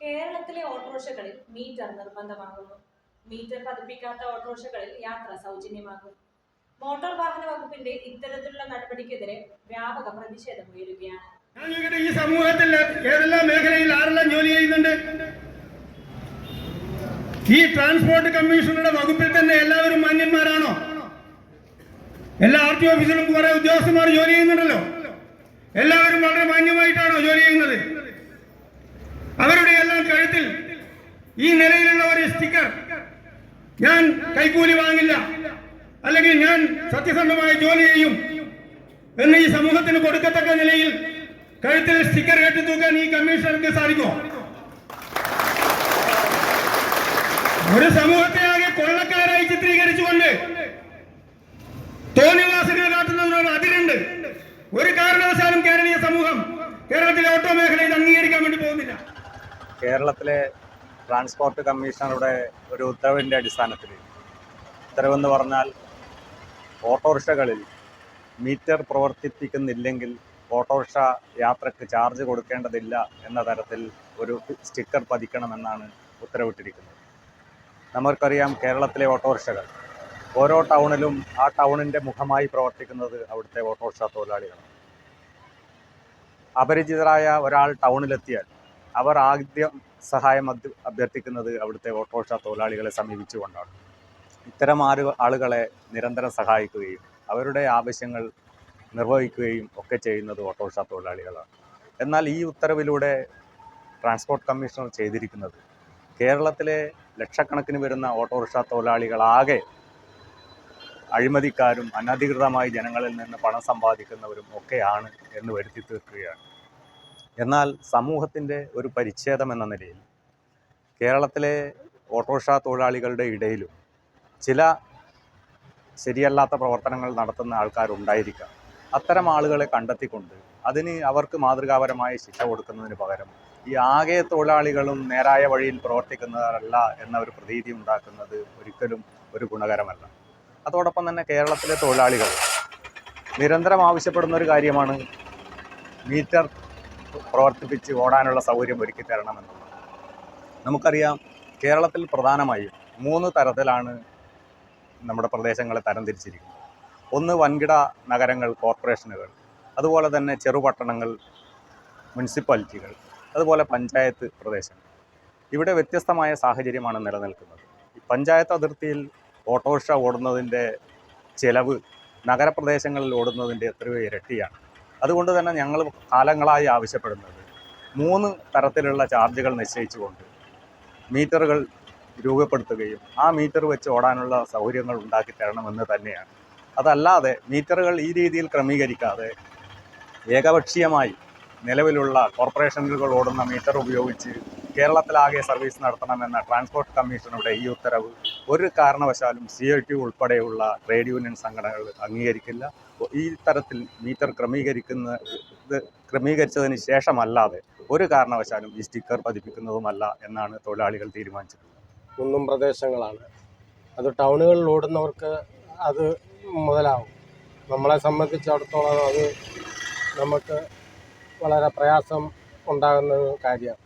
കേരളത്തിലെ ഓട്ടോറിക്ഷകളിൽ metre നിർബന്ധമാകുന്നു. Metre പതിപ്പിക്കാത്ത ഓട്ടോറിക്ഷകളിൽ യാത്ര സൗജന്യമാകും. Motor വാഹന വകുപ്പിന്റെ ഇത്തരത്തിലുള്ള നടപടിക്കെതിരെ വ്യാപക പ്രതിഷേധം ഉയരുകയാണ്. ഈ സമൂഹത്തിൽ ഏതെല്ലാം മേഖലയിൽ ആരെല്ലാം ജോലി ചെയ്യുന്നുണ്ട്? ഈ ട്രാൻസ്പോർട്ട് കമ്മീഷണറുടെ വകുപ്പിൽ തന്നെ എല്ലാവരും മാന്യന്മാരാണോ? എല്ലാ ആർ ടി ഓഫീസിലും കുറെ ഉദ്യോഗസ്ഥന്മാർ ജോലി ചെയ്യുന്നുണ്ടല്ലോ. എല്ലാവരും വളരെ മാന്യമായിട്ടാണോ ജോലി ചെയ്യുന്നത് അവരുടെ എല്ലാം കഴുത്തിൽ ഈ നിലയിലുള്ള ഒരു സ്റ്റിക്കർ ഞാൻ കൈക്കൂലി വാങ്ങില്ല. അല്ലെങ്കിൽ ഞാൻ സത്യസന്ധമായി ജോലി ചെയ്യും എന്ന് ഈ സമൂഹത്തിന് കൊടുക്കത്തക്ക നിലയിൽ കഴുത്തിൽ സ്റ്റിക്കർ കെട്ടി തൂക്കാൻ ഈ കമ്മീഷണർക്ക് സാധിക്കുമോ? ഒരു സമൂഹത്തെ ആകെ കൊള്ളക്കാരായി ചിത്രീകരിച്ചുകൊണ്ട് തോന്നിവാസികൾ കാട്ടുന്നതിനോട് അതിരുണ്ട്. ഒരു കാരണവശാലും കേരളീയ സമൂഹം കേരളത്തിലെ ഓട്ടോ മേഖലയിൽ അംഗീകരിക്കാൻ വേണ്ടി പോകുന്നില്ല. കേരളത്തിലെ ട്രാൻസ്പോർട്ട് കമ്മീഷണറുടെ ഒരു ഉത്തരവിന്റെ അടിസ്ഥാനത്തിൽ. ഉത്തരവെന്ന് പറഞ്ഞാൽ ഓട്ടോറിക്ഷകളിൽ മീറ്റർ പ്രവർത്തിപ്പിക്കുന്നില്ലെങ്കിൽ ഓട്ടോറിക്ഷ യാത്രയ്ക്ക് ചാർജ് കൊടുക്കേണ്ടതില്ല എന്ന തരത്തിൽ ഒരു സ്റ്റിക്കർ പതിക്കണമെന്നാണ് ഉത്തരവിട്ടിരിക്കുന്നത്. നമുക്കറിയാം കേരളത്തിലെ ഓട്ടോറിക്ഷകൾ. ഓരോ ടൗണിലും ആ ടൗണിന്റെ മുഖമായി പ്രവർത്തിക്കുന്നത് അവിടുത്തെ ഓട്ടോറിക്ഷ തൊഴിലാളികളാണ്. അപരിചിതരായ ഒരാൾ ടൗണിലെത്തിയാൽ അവർ ആദ്യം സഹായം അഭ്യ- അഭ്യർത്ഥിക്കുന്നത് അവിടുത്തെ ഓട്ടോറിക്ഷ തൊഴിലാളികളെ സമീപിച്ചുകൊണ്ടാണ്. ഇത്തരം ആരു ആളുകളെ നിരന്തരം സഹായിക്കുകയും അവരുടെ ആവശ്യങ്ങൾ നിർവഹിക്കുകയും ഒക്കെ ചെയ്യുന്നത് ഓട്ടോറിക്ഷ തൊഴിലാളികളാണ്. എന്നാൽ ഈ ഉത്തരവിലൂടെ ട്രാൻസ്പോർട്ട് കമ്മീഷണർ ചെയ്തിരിക്കുന്നത് കേരളത്തിലെ ലക്ഷക്കണക്കിന് വരുന്ന ഓട്ടോറിക്ഷ തൊഴിലാളികളാകെ അഴിമതിക്കാരും അനധികൃതമായി ജനങ്ങളിൽ നിന്ന് പണം സമ്പാദിക്കുന്നവരും ഒക്കെയാണ് എന്ന് വരുത്തി തീർക്കുകയാണ്. എന്നാൽ സമൂഹത്തിന്റെ ഒരു പരിച്ഛേദം എന്ന നിലയിൽ കേരളത്തിലെ ഓട്ടോറിക്ഷ തൊഴിലാളികളുടെ ഇടയിലും ചില ശരിയല്ലാത്ത പ്രവർത്തനങ്ങൾ നടത്തുന്ന ആൾക്കാരുണ്ടായിരിക്കാം. അത്തരം ആളുകളെ കണ്ടെത്തിക്കൊണ്ട് അതിന് അവർക്ക് മാതൃകാപരമായ ശിക്ഷ കൊടുക്കുന്നതിന് പകരം ഈ ആകെ തൊഴിലാളികളും നേരായ വഴിയിൽ പ്രവർത്തിക്കുന്നവരല്ല എന്ന ഒരു പ്രതീതി ഉണ്ടാക്കുന്നത് ഒരിക്കലും ഒരു ഗുണകരമല്ല. അതോടൊപ്പം തന്നെ കേരളത്തിലെ തൊഴിലാളികൾ നിരന്തരം ആവശ്യപ്പെടുന്ന ഒരു കാര്യമാണ് മീറ്റർ പ്രവർത്തിപ്പിച്ച് ഓടാനുള്ള സൗകര്യം ഒരുക്കി തരണമെന്നുള്ളത്. നമുക്കറിയാം കേരളത്തിൽ പ്രധാനമായും മൂന്ന് തരത്തിലാണ് നമ്മുടെ പ്രദേശങ്ങളെ തരംതിരിച്ചിരിക്കുന്നത്. ഒന്ന് വൻകിട നഗരങ്ങൾ കോർപ്പറേഷനുകൾ അതുപോലെ തന്നെ ചെറുപട്ടണങ്ങൾ മുനിസിപ്പാലിറ്റികൾ അതുപോലെ പഞ്ചായത്ത് പ്രദേശങ്ങൾ. ഇവിടെ വ്യത്യസ്തമായ സാഹചര്യമാണ് നിലനിൽക്കുന്നത്. പഞ്ചായത്ത് അതിർത്തിയിൽ ഓട്ടോറിക്ഷ ഓടുന്നതിന്റെ ചിലവ് നഗരപ്രദേശങ്ങളിൽ ഓടുന്നതിന്റെ എത്രയോ ഇരട്ടിയാണ്. അതുകൊണ്ട് തന്നെ ഞങ്ങൾ കാലങ്ങളായി ആവശ്യപ്പെടുന്നത് മൂന്ന് തരത്തിലുള്ള ചാർജുകൾ നിശ്ചയിച്ചുകൊണ്ട് മീറ്ററുകൾ രൂപപ്പെടുത്തുകയും ആ മീറ്റർ വെച്ച് ഓടാനുള്ള സൗകര്യങ്ങൾ ഉണ്ടാക്കി തരണമെന്ന് തന്നെയാണ്. അതല്ലാതെ മീറ്ററുകൾ ഈ രീതിയിൽ ക്രമീകരിക്കാതെ ഏകപക്ഷീയമായി നിലവിലുള്ള കോർപ്പറേഷനുകൾ ഓടുന്ന മീറ്റർ ഉപയോഗിച്ച് കേരളത്തിലാകെ സർവീസ് നടത്തണമെന്ന ട്രാൻസ്പോർട്ട് കമ്മീഷനുടെ ഈ ഉത്തരവ് ഒരു കാരണവശാലും സി ഐ ടി ഉൾപ്പെടെയുള്ള ട്രേഡ് യൂണിയൻ സംഘടനകൾ അംഗീകരിക്കില്ല. ഈ തരത്തിൽ മീറ്റർ ക്രമീകരിക്കുന്ന ക്രമീകരിച്ചതിന് ശേഷമല്ലാതെ ഒരു കാരണവശാലും ഈ സ്റ്റിക്കർ പതിപ്പിക്കുന്നതുമല്ല എന്നാണ് തൊഴിലാളികൾ തീരുമാനിച്ചിട്ടുള്ളത്. കുന്നും പ്രദേശങ്ങളാണ്. അത് ടൗണുകളിൽ ഓടുന്നവർക്ക് അത് മുതലാവും. നമ്മളെ സംബന്ധിച്ചിടത്തോളം അത് നമുക്ക് വളരെ പ്രയാസം ഉണ്ടാകുന്ന കാര്യമാണ്.